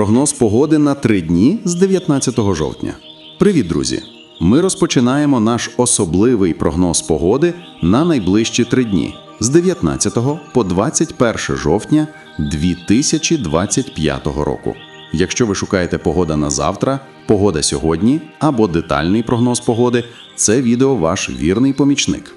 Прогноз погоди на три дні з 19 жовтня. Привіт, друзі! Ми розпочинаємо наш особливий прогноз погоди на найближчі три дні з 19 по 21 жовтня 2025 року. Якщо ви шукаєте погода на завтра, погода сьогодні або детальний прогноз погоди, це відео ваш вірний помічник.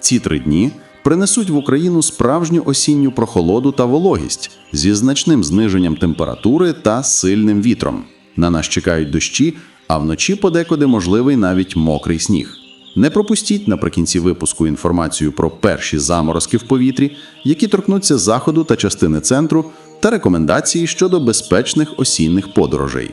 Ці три дні принесуть в Україну справжню осінню прохолоду та вологість зі значним зниженням температури та сильним вітром. На нас чекають дощі, а вночі подекуди можливий навіть мокрий сніг. Не пропустіть наприкінці випуску інформацію про перші заморозки в повітрі, які торкнуться заходу та частини центру, та рекомендації щодо безпечних осінних подорожей.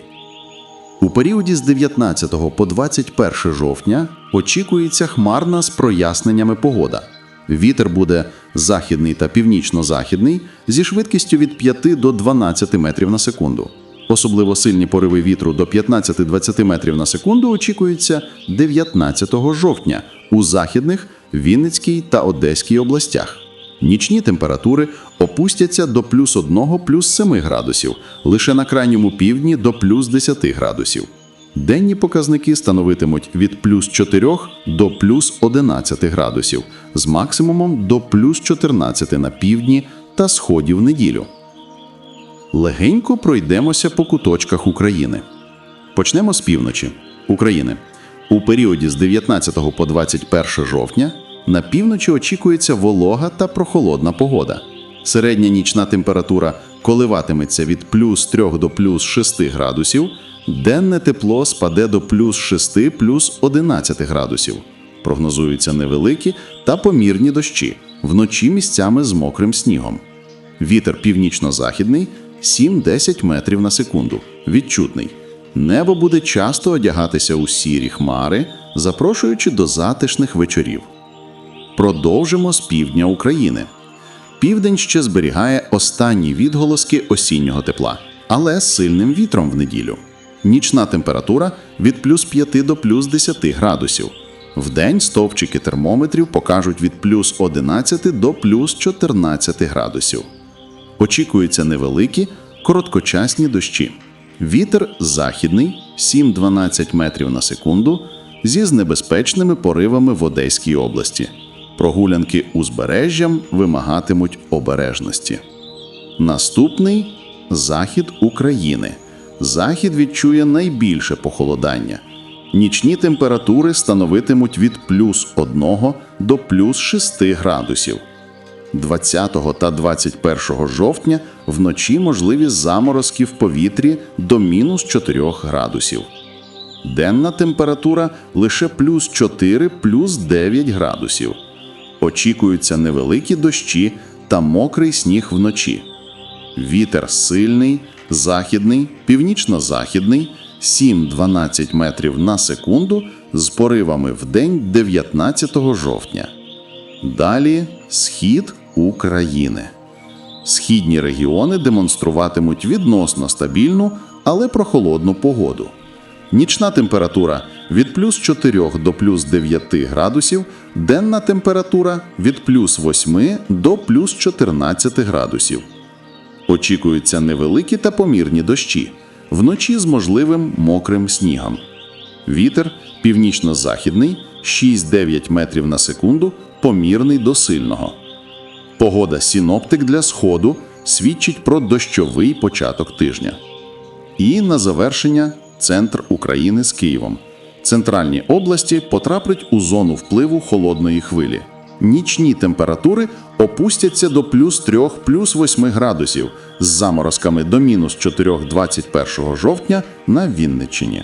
У періоді з 19 по 21 жовтня очікується хмарна з проясненнями погода. Вітер буде західний та північно-західний зі швидкістю від 5 до 12 метрів на секунду. Особливо сильні пориви вітру до 15-20 метрів на секунду очікуються 19 жовтня у західних, Вінницькій та Одеській областях. Нічні температури опустяться до плюс 1 плюс 7 градусів, лише на крайньому півдні до плюс 10 градусів. Денні показники становитимуть від плюс 4 до плюс 11 градусів, з максимумом до плюс 14 на півдні та сході в неділю. Легенько пройдемося по куточках України. Почнемо з півночі України. У періоді з 19 по 21 жовтня на півночі очікується волога та прохолодна погода. Середня нічна температура коливатиметься від плюс 3 до плюс 6 градусів, денне тепло спаде до плюс 6 плюс 11 градусів. Прогнозуються невеликі та помірні дощі, вночі місцями з мокрим снігом. Вітер північно-західний 7-10 метрів на секунду. Відчутний. Небо буде часто одягатися у сірі хмари, запрошуючи до затишних вечорів. Продовжимо з півдня України. Південь ще зберігає останні відголоски осіннього тепла, але з сильним вітром в неділю. Нічна температура від плюс 5 до плюс 10 градусів. Вдень стовпчики термометрів покажуть від плюс 11 до плюс 14 градусів. Очікуються невеликі, короткочасні дощі. Вітер західний 7-12 метрів на секунду зі небезпечними поривами в Одеській області. Прогулянки узбережжям вимагатимуть обережності. Наступний захід України. Захід відчує найбільше похолодання. Нічні температури становитимуть від плюс 1 до плюс 6 градусів. 20 та 21 жовтня вночі можливі заморозки в повітрі до мінус 4 градусів. Денна температура лише плюс 4 плюс 9 градусів. Очікуються невеликі дощі та мокрий сніг вночі. Вітер сильний, західний, північно-західний 7-12 метрів на секунду з поривами в день 19 жовтня. Далі схід України. Східні регіони демонструватимуть відносно стабільну, але прохолодну погоду. Нічна температура від плюс 4 до плюс 9 градусів, денна температура від плюс 8 до плюс 14 градусів. Очікуються невеликі та помірні дощі, вночі з можливим мокрим снігом. Вітер північно-західний 6-9 метрів на секунду, помірний до сильного. Погода синоптик для сходу свідчить про дощовий початок тижня. І на завершення центр України з Києвом. Центральні області потраплять у зону впливу холодної хвилі. Нічні температури опустяться до плюс 3 плюс 8 градусів з заморозками до мінус 4 21 жовтня на Вінниччині.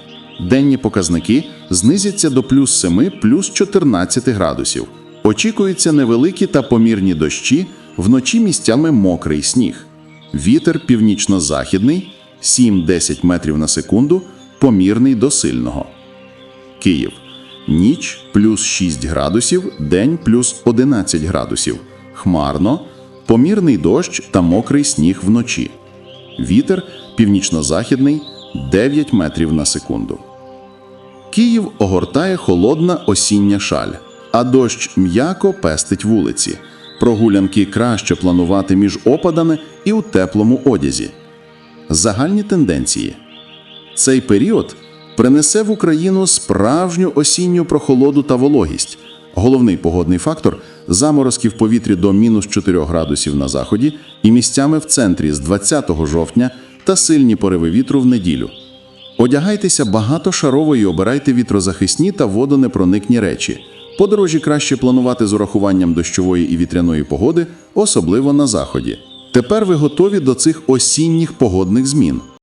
Денні показники знизяться до плюс 7 плюс 14 градусів. Очікуються невеликі та помірні дощі, вночі місцями мокрий сніг. Вітер північно-західний 7-10 метрів на секунду, помірний до сильного. Київ. Ніч плюс 6 градусів, день плюс 11 градусів. Хмарно, помірний дощ та мокрий сніг вночі. Вітер північно-західний 9 метрів на секунду. Київ огортає холодна осіння шаль, а дощ м'яко пестить вулиці. Прогулянки краще планувати між опадами і у теплому одязі. Загальні тенденції. Цей період принесе в Україну справжню осінню прохолоду та вологість. Головний погодний фактор заморозки в повітрі до мінус 4 градусів на заході і місцями в центрі з 20 жовтня та сильні пориви вітру в неділю. Одягайтеся багатошарово і обирайте вітрозахисні та водонепроникні речі. Подорожі краще планувати з урахуванням дощової і вітряної погоди, особливо на заході. Тепер ви готові до цих осінніх погодних змін.